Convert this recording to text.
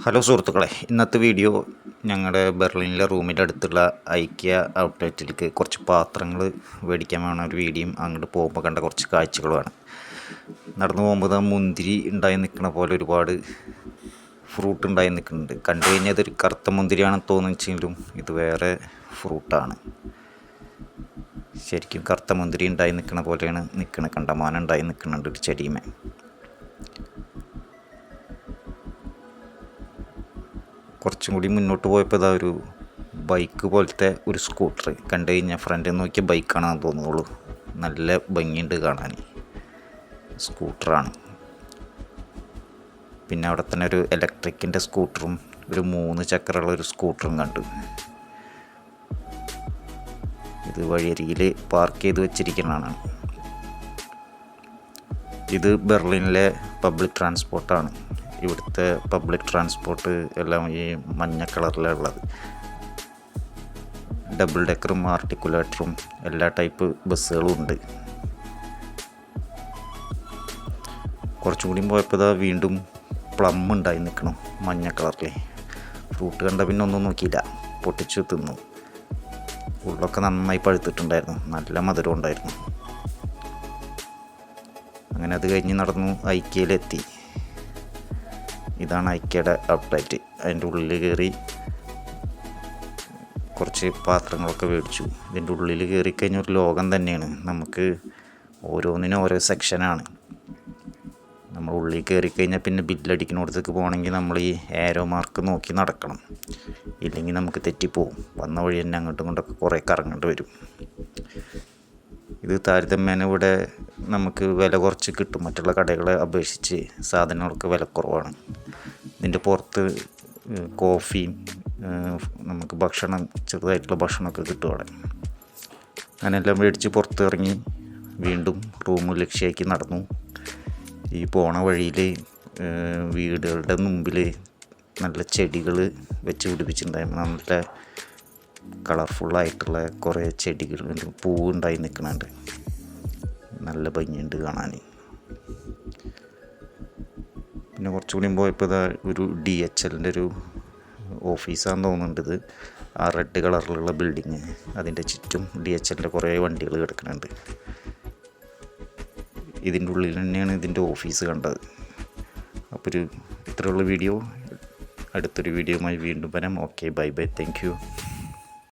Hello സുഹൃത്തുക്കളെ ഇന്നത്തെ video ഞങ്ങളുടെ ബെർലിനിലെ റൂമിന്റെ അടുത്തുള്ള ഐക്യ ഔട്ട്ലെറ്റിലേക്ക് കുറച്ച് പാത്രങ്ങൾ മേടിക്കാൻ വേണ ഒരു വീഡിയോയും അങ്ങോട്ട് പോകുമ്പോൾ കണ്ട കുറച്ച് കാഴ്ചകളുമാണ്. നടന്നു പോകുമ്പോൾ ആ മുന്തിരി ഉണ്ടായി നിൽക്കുന്ന പോലെ ഒരുപാട് ഫ്രൂട്ട് ഉണ്ടായി നിൽക്കുന്നുണ്ട് കണ്ടു കഴിഞ്ഞാൽ ഇതൊരു കറുത്ത മുന്തിരിയാണെന്ന് തോന്നിച്ചെങ്കിലും ഇത് വേറെ ഫ്രൂട്ടാണ്. ശരിക്കും കറുത്ത മുന്തിരി ഉണ്ടായി നിൽക്കുന്ന പോലെയാണ് നിൽക്കുന്നത് കണ്ടമാനം ഉണ്ടായി നിൽക്കുന്നുണ്ട് ഒരു ചെടിയുമേ. കുറച്ചും കൂടി മുന്നോട്ട് പോയപ്പോൾ ഇതാ ഒരു ബൈക്ക് പോലത്തെ ഒരു സ്കൂട്ടർ കണ്ടു കഴിഞ്ഞാൽ ഫ്രണ്ടിൽ നോക്കിയ ബൈക്കാണെന്ന് തോന്നുള്ളൂ നല്ല ഭംഗിയുണ്ട് കാണാൻ. സ്കൂട്ടറാണ് പിന്നെ അവിടെ തന്നെ ഒരു ഇലക്ട്രിക്കിന്റെ സ്കൂട്ടറും ഒരു മൂന്ന് ചക്രമുള്ള ഒരു സ്കൂട്ടറും കണ്ടു. ഇത് വഴിയരികിൽ പാർക്ക് ചെയ്ത് വെച്ചിരിക്കുന്നതാണ്. ഇത് ബെർലിനിലെ പബ്ലിക് ട്രാൻസ്പോർട്ടാണ് ഇവിടുത്തെ പബ്ലിക് ട്രാൻസ്പോർട്ട് എല്ലാം ഈ മഞ്ഞ കളറിലുള്ളത് ഡബിൾ ഡെക്കറും ആർട്ടിക്കുലേറ്ററും എല്ലാ ടൈപ്പ് ബസ്സുകളും ഉണ്ട്. കുറച്ചും കൂടി പോയപ്പോൾ ഇതാ വീണ്ടും പ്ലം ഉണ്ടായി നിൽക്കണം മഞ്ഞ കളറിൽ ഫ്രൂട്ട് കണ്ട പിന്നെ ഒന്നും നോക്കിയില്ല. പൊട്ടിച്ചു തിന്നു. ഉള്ളൊക്കെ നന്നായി പഴുത്തിട്ടുണ്ടായിരുന്നു. നല്ല മധുരം ഉണ്ടായിരുന്നു അങ്ങനെ അത് കഴിഞ്ഞ് നടന്നു ഐക്യയിലെത്തി ഇതാണ് ഐക്യയുടെ അപ്ഡേറ്റ് അതിന്റെ ഉള്ളിൽ കയറി കുറച്ച് പാത്രങ്ങളൊക്കെ മേടിച്ചു. ഇതിന്റെ ഉള്ളിൽ കയറി കഴിഞ്ഞാൽ ഒരു ലോകം തന്നെയാണ്. നമുക്ക് ഓരോന്നിനും ഓരോ സെക്ഷനാണ് നമ്മൾ ഉള്ളിൽ കയറി കഴിഞ്ഞാൽ പിന്നെ ബില്ലടിക്കുന്നിടത്തേക്ക് പോകണമെങ്കിൽ നമ്മൾ ഈ ഏരോ മാർക്ക് നോക്കി നടക്കണം. ഇല്ലെങ്കിൽ നമുക്ക് തെറ്റിപ്പോവും. വന്ന വഴി തന്നെ അങ്ങോട്ടും ഇങ്ങോട്ടൊക്കെ കുറേ കറങ്ങേണ്ടി വരും. ഇത് താരതമ്യേന ഇവിടെ നമുക്ക് വില കുറച്ച് കിട്ടും. മറ്റുള്ള കടകളെ അപേക്ഷിച്ച് സാധനങ്ങൾക്ക് വിലക്കുറവാണ് ഇതിന്റെ പുറത്ത് കോഫിയും നമുക്ക് ഭക്ഷണം ചെറുതായിട്ടുള്ള ഭക്ഷണമൊക്കെ കിട്ടും അവിടെ. അങ്ങനെല്ലാം മേടിച്ച് പുറത്തിറങ്ങി വീണ്ടും റൂം ലക്ഷ്യമാക്കി നടന്നു. ഈ പോണ വഴിയിൽ വീടുകളുടെ മുമ്പിൽ നല്ല ചെടികൾ വെച്ച് പിടിപ്പിച്ചിട്ടുണ്ടായിരുന്നു. നല്ല കളർഫുള്ളായിട്ടുള്ള കുറേ ചെടികൾ പൂവ് ഉണ്ടായി നിൽക്കുന്നുണ്ട്. നല്ല ഭംഗിയുണ്ട് കാണാൻ. പിന്നെ കുറച്ചുകൂടി പോയപ്പോൾ ഇതാ ഒരു ഡി എച്ച് എല്ലിന്റെ ഒരു ഓഫീസാണെന്ന് തോന്നുന്നുണ്ട് ആ റെഡ് കളറിലുള്ള ബിൽഡിങ്. അതിന്റെ ചുറ്റും ഡി എച്ച് എല്ലിന്റെ കുറേ വണ്ടികൾ കിടക്കുന്നുണ്ട്. ഇതിന്റെ ഉള്ളിൽ തന്നെയാണ് ഇതിന്റെ ഓഫീസ് കണ്ടത്. അപ്പോൾ ഒരു ഇത്രയുള്ള വീഡിയോ. അടുത്തൊരു വീഡിയോയുമായി വീണ്ടും വരാം. Okay bye bye thank